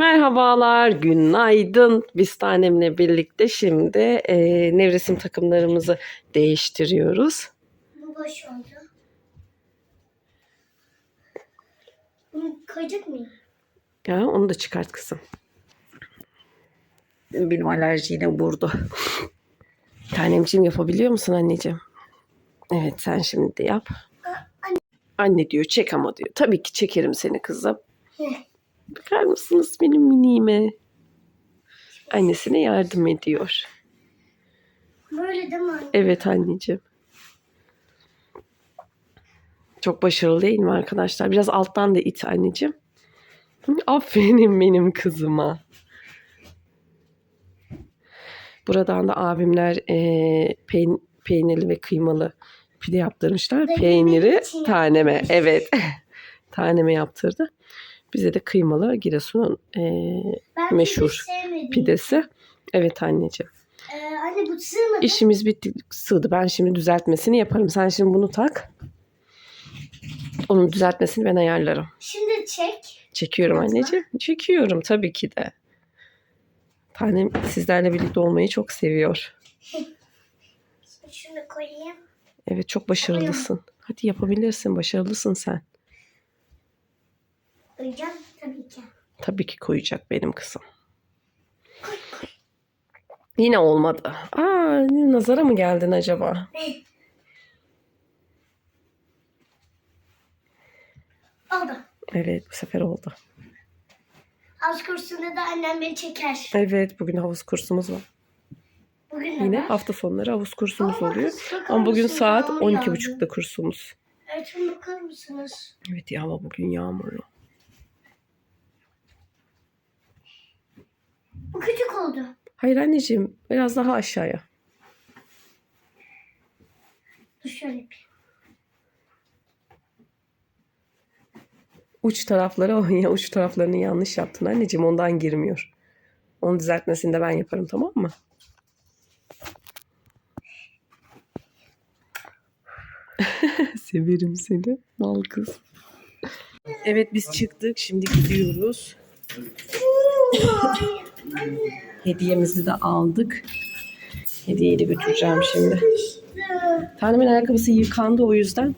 Merhabalar, günaydın. Biz tanemle birlikte şimdi e, nevresim takımlarımızı değiştiriyoruz. Bu boş oldu. Bunu koyacak mıyım? Ya onu da çıkart kızım. Benim alerji yine vurdu. Tanemciğim yapabiliyor musun anneciğim? Evet sen şimdi yap. Anne diyor çek ama diyor. Tabii ki çekerim seni kızım. Bakar mısınız benim miniğime? Annesine yardım ediyor. Böyle değil mi anne? Evet anneciğim. Çok başarılı değil mi arkadaşlar? Biraz alttan da it anneciğim. Aferin benim kızıma. Buradan da abimler eee, peyn- peynirli ve kıymalı pide yaptırmışlar. Peyniri taneme. Evet. taneme yaptırdı. Bize de kıymalı Giresun'un Ben meşhur pidesi. Evet anneciğim. Ee, anne bu sığmadı. İşimiz bitti sığdı. Ben şimdi düzeltmesini yaparım. Sen şimdi bunu tak. Onun düzeltmesini ben ayarlarım. Şimdi çek. Çekiyorum Yapma. anneciğim. Çekiyorum tabii ki de. Tanem sizlerle birlikte olmayı çok seviyor. Şunu koyayım. Evet çok başarılısın. Hadi yapabilirsin. Başarılısın sen. Koyacağım tabii ki. Tabii ki koyacak benim kızım. Yine olmadı. Aa, nazara mı geldin acaba? Oldu. Evet bu sefer oldu. Az kursunda da annem beni çeker. Evet bugün havuz kursumuz var. Bugün Yine var. hafta sonları havuz kursumuz Ama oluyor. Ama bugün saat Yağmur 12.30'da yağdı. kursumuz. Şuna bakar mısınız? Evet ya hava bugün yağmurlu. Bu küçük oldu. Hayır anneciğim biraz daha aşağıya. Dur şöyle yapayım. Uç tarafları ya uç taraflarını yanlış yaptın anneciğim ondan girmiyor. Onu düzeltmesini de ben yaparım tamam mı? Severim seni mal kız. Evet biz çıktık şimdi gidiyoruz. Hediyemizi de aldık. Hediyeyi de götüreceğim şimdi. Tanemin ayakkabısı yıkandı o yüzden.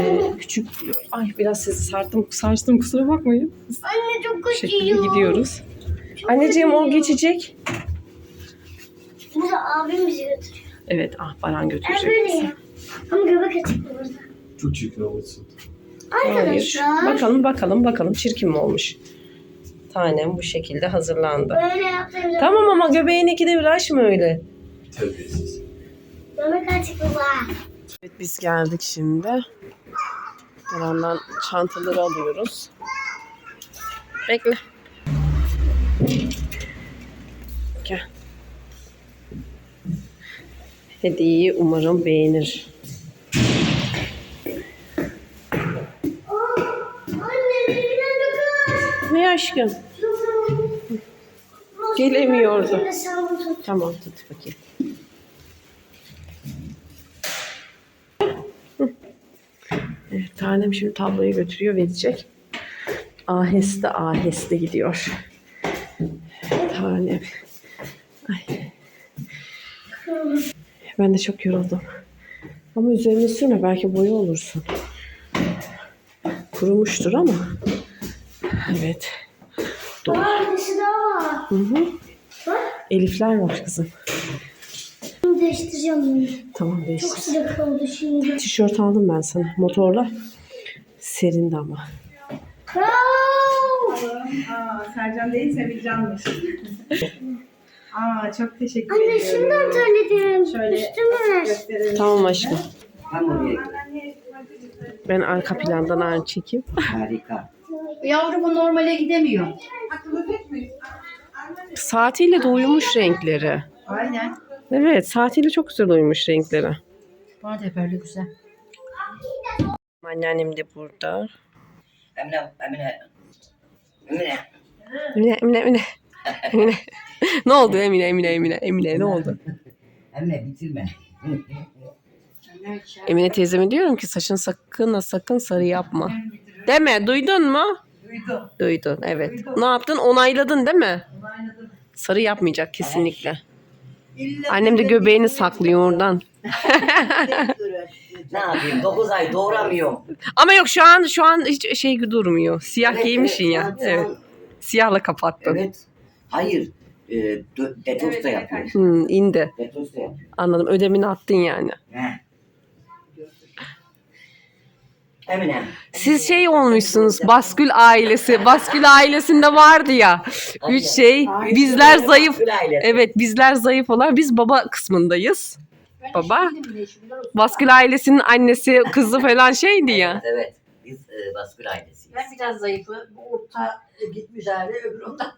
Ee, küçük ay biraz sizi sardım sarstım kusura bakmayın. Anne çok acıyor. gidiyoruz. Çok Anneciğim o acıyor. geçecek. Burada abim bizi götürüyor. Evet ah Baran Ben götürecek böyle bizi. ya. Ama göbek açık burada. Çok çirkin. Hayır. Arkadaşlar. Bakalım bakalım bakalım çirkin mi olmuş. Tanem bu şekilde hazırlandı. Böyle yaptığımda Tamam ama göbeğini ikide bir açma öyle. Terbiyesiz. göbek açık baba. Evet biz geldik şimdi. Baran'dan çantaları alıyoruz. Bekle. Gel. Hediyeyi umarım beğenir. Anne. Ne aşkım? Gelemiyordu. Tamam tut bakayım. Evet, tanem şimdi tabloyu götürüyor verecek. Aheste aheste gidiyor. Tanem. Ay. Ben de çok yoruldum. Ama üzerine sürme belki boya olursun. Kurumuştur ama. Evet. Dur. Aa birisi daha var. Hı hı. Bak. Elifler var kızım. Bunu değiştireceğim bunu. Tamam Çok değiştir. sıcak oldu şimdi. Tişört aldım ben sana motorla. Serindi ama. Aa, Sercan değil Sevilcan'mış. Aa, çok teşekkür Anne ediyorum. şundan terledim. Şöyle Üstüme ver. gösterelim. Tamam aşkım. Oraya Ben arka plandan ağır çekeyim. harika. Yavru bu normale gidemiyor. Saatiyle de uyumuş renkleri. Aynen. Evet saatiyle çok güzel uyumuş renkleri. Bana da böyle güzel. Anneannem de burada. Emine, Emine. Emine. Emine, Emine, Emine. Emine. ne oldu Emine, Emine, Emine, Emine ne oldu? Emine bitirme. Emine teyzeme diyorum ki saçını sakın sakın sarı yapma. Deme duydun mu? Duydum. Duydun evet. Duydum. Ne yaptın? Onayladın değil mi? Sarı yapmayacak kesinlikle. İlla Annem de göbeğini saklıyor oradan. Ne yapayım? 9 ay doğuramıyorum. Ama yok şu an şu an hiç şey durmuyor. Siyah Evet, giymişsin evet, ya. şu Evet. Siyahla kapattın. Evet. Hayır. E, dö- detoks Evet, da evet, yapıyor. Hmm, indi. Detoks da yapıyor. Anladım. Ödemini attın yani. Heh. Siz şey olmuşsunuz. Baskül ailesi. Baskül ailesinde vardı ya. Üç şey. Bizler zayıf. Evet bizler zayıf olan biz baba kısmındayız. Ben Baba. olsun. Baskül ailesinin annesi kızı falan şeydi ya. Evet, evet. Biz e, baskül ailesiyiz. Ben biraz zayıfı. Bu orta gitmiş hali öbür ondan.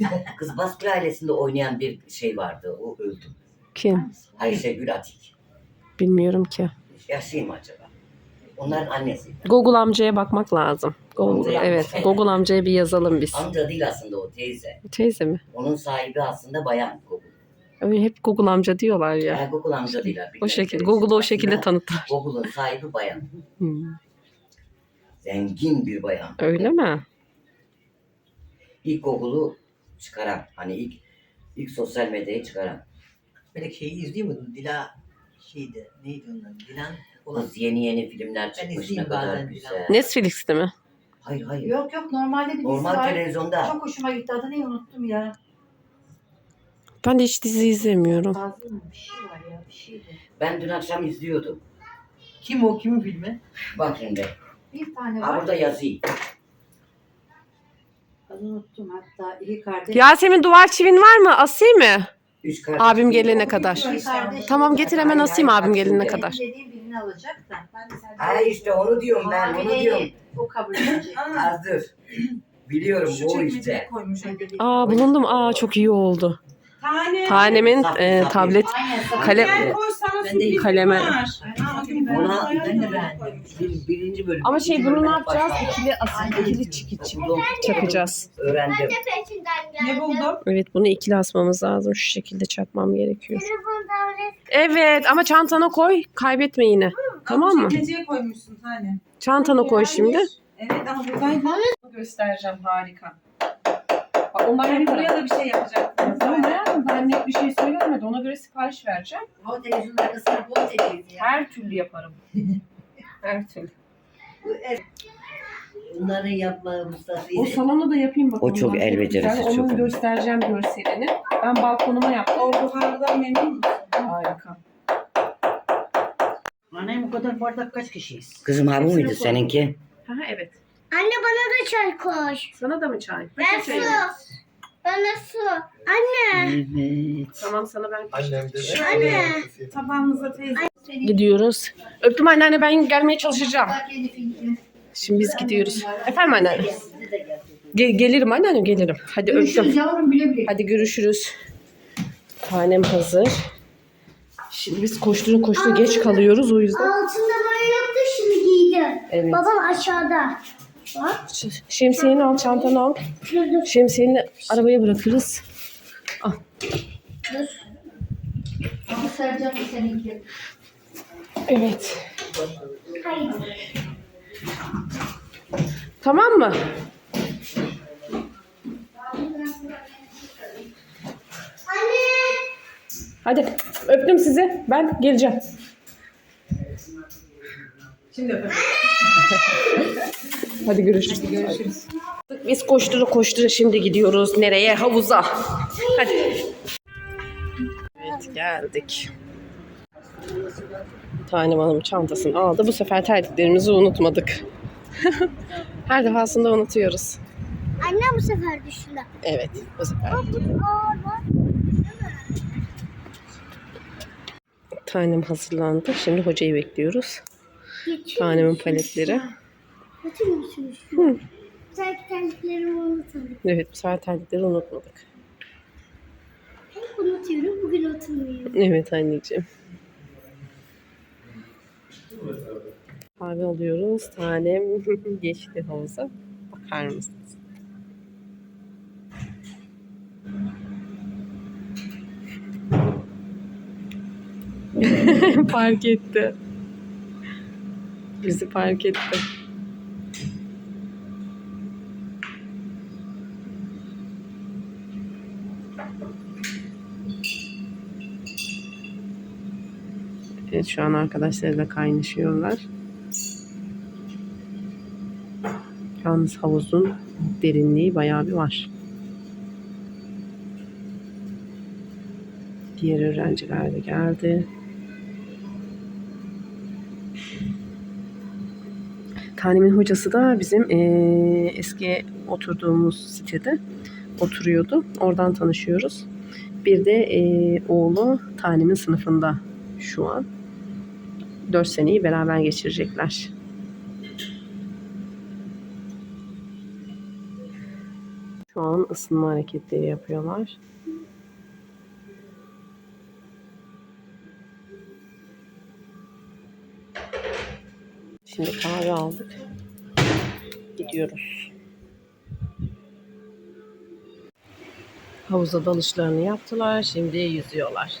Kız baskül ailesinde oynayan bir şey vardı. O öldü. Kim? Ayşegül Atik. Bilmiyorum ki. Yaşlı mı acaba? Onların annesi. Google amcaya bakmak lazım. Google, Amcaya. evet. Google amcaya bir yazalım biz. Amca değil aslında o teyze. Teyze mi? Onun sahibi aslında bayan Google. Öyle hep Google amca diyorlar ya. Yani Google amca değil. O şekilde. Google'u o şekilde tanıttılar. Google'ın sahibi bayan. Hmm, Zengin bir bayan. Öyle mi? İlk Google'u çıkaran. Hani ilk ilk sosyal medyayı çıkaran. Böyle şeyi izliyor muydun? Dila şeydi. Neydi onun adı? Dilan. Kız yeni yeni filmler çıkmış ne izleyeyim kadar bazen güzel. Netflix'te mi? Hayır hayır. Yok yok normalde bir dizi Normal var. televizyonda. Çok hoşuma gitti. Adı ne unuttum ya. Ben de hiç dizi izlemiyorum. Fazla mı? Bir şey var ya. Bir şeydi. Ben dün akşam izliyordum. Kim o? Kimin filmi? Bak şimdi. Bir tane Ha var. burada yazıyor. Adını unuttum hatta. İki kardeş. Yasemin duvar çivin var mı? Asayım mı? Üç kardeş. Abim gelene kadar. Kardeş. Tamam getir hemen asayım abim gelene bak kadar. Dediğim birini alacak da. Ben de sen Ha işte onu diyorum ben onu diyorum. O kabul edecek. Az dur. Biliyorum şu o çekmeceye işte. koymuş. Aa bulundum. Aa çok iyi oldu. Tane. Tanemin Saf- e, tablet Kalem- Ben kaleme- ben Ona- Ben de. Bir, birinci bölüm. Ama şey bunu ne yapacağız? İkili asıl, ikili Buldum. çakacağız. Öğrendim. peşinden geldim. Ne buldum? Evet bunu ikili asmamız lazım. Şu şekilde çakmam gerekiyor. Telefon. Evet ama çantana koy. Kaybetme yine. Tamam mı? Çekmeceye koymuşsun tane. Çantana koy şimdi. Evet ama buradaydı. Göstereceğim harika. Bak onlar Ben buraya da bir şey yapacaktım. ben net bir şey söylemedi. Ona göre sipariş vereceğim. O televizyonun arkasına bol ya. Her türlü yaparım. Her türlü. Bunları yapma Mustafa. O salonu da yapayım bakalım. O çok Ben el becerisi, çok Onu göstereceğim görselini. Ben balkonuma yaptım. O buhardan memnun musun? Harika. Annem bu kadar bardak kaç kişiyiz? Kızım ha bu muydu seninki? Ha evet. Anne bana da çay koy. Sana da mı çay? Ben su. Bana su. Anne. Evet. Tamam sana ben Annem de Anne. Tabağınıza teyze. Gidiyoruz. Öptüm anneanne ben gelmeye çalışacağım. Şimdi biz gidiyoruz. Efendim anneanne. Ge- gelirim anneanne gelirim. Hadi öptüm. Görüşürüz yavrum güle güle. Hadi görüşürüz. Tanem hazır. Şimdi biz koştura koştura geç kalıyoruz o yüzden. Altında böyle yoktu şimdi giydim. Evet. Babam aşağıda. Şemsiyeni al, çantanı al. Dur dur. Şemsiyeni arabaya bırakırız. Bu Sercan bu seninki. Evet. Tamam mı? Anne. Hadi öptüm sizi. Ben geleceğim. Şimdi öpeyim. Hadi görüşürüz. görüşürüz. Biz koştura koştura şimdi gidiyoruz. Nereye? Havuza. Hadi. Evet geldik. Tanem Hanım çantasını aldı. Bu sefer terliklerimizi unutmadık. Her defasında unutuyoruz. Annem bu sefer düştü. Evet bu sefer. Tanem hazırlandı. Şimdi hocayı bekliyoruz. Tanemin paletleri. Götürür müsünüz? Hı. Belki terliklerimi unuturum. Evet sefer terlikleri unutmadık. Hep unutuyorum, bugün unutmuyorum. Evet anneciğim. Kahve alıyoruz. Tanem geçti havuza. Bakar mısınız? park etti bizi fark etti. Evet şu an arkadaşlarıyla kaynaşıyorlar. Yalnız havuzun derinliği bayağı bir var. Diğer öğrenciler de geldi. Tanem'in hocası da bizim eee, eski oturduğumuz sitede oturuyordu. Oradan tanışıyoruz. Bir de eee, oğlu Tanem'in sınıfında şu an. 4 seneyi beraber geçirecekler. Şu an ısınma hareketleri yapıyorlar. Şimdi kahve aldık. Gidiyoruz. Havuza dalışlarını yaptılar. Şimdi yüzüyorlar.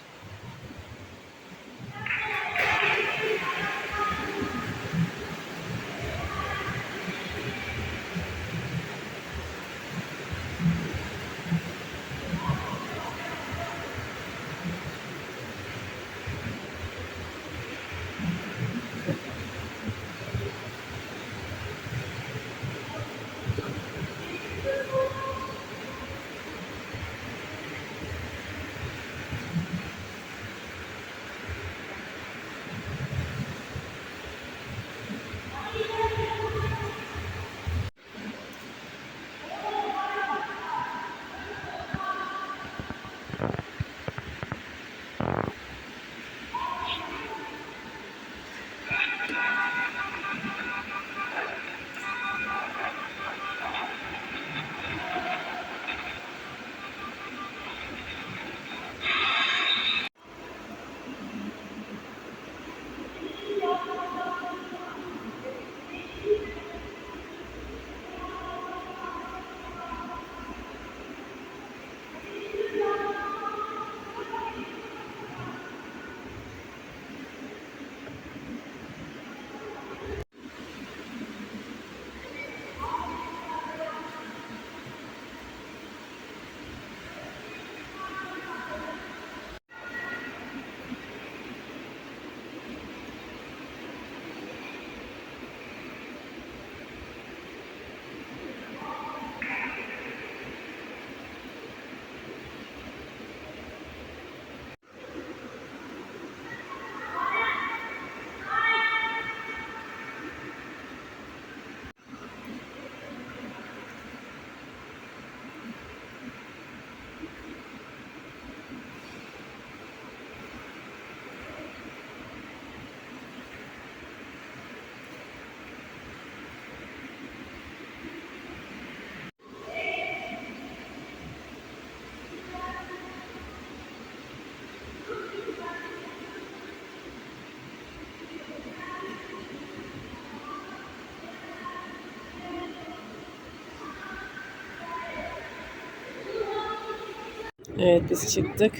Evet biz çıktık.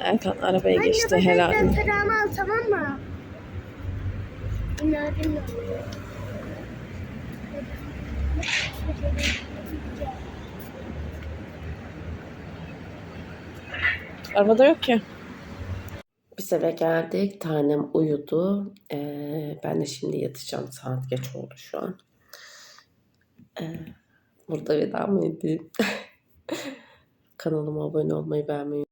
Erkan arabaya geçti herhalde. Anne al tamam mı? Bunlar. Arabada yok ki. Biz eve geldik. Tanem uyudu. Ee, ben de şimdi yatacağım. Saat geç oldu şu an. Ee, burada veda mı edeyim? Kanalıma abone olmayı, beğenmeyi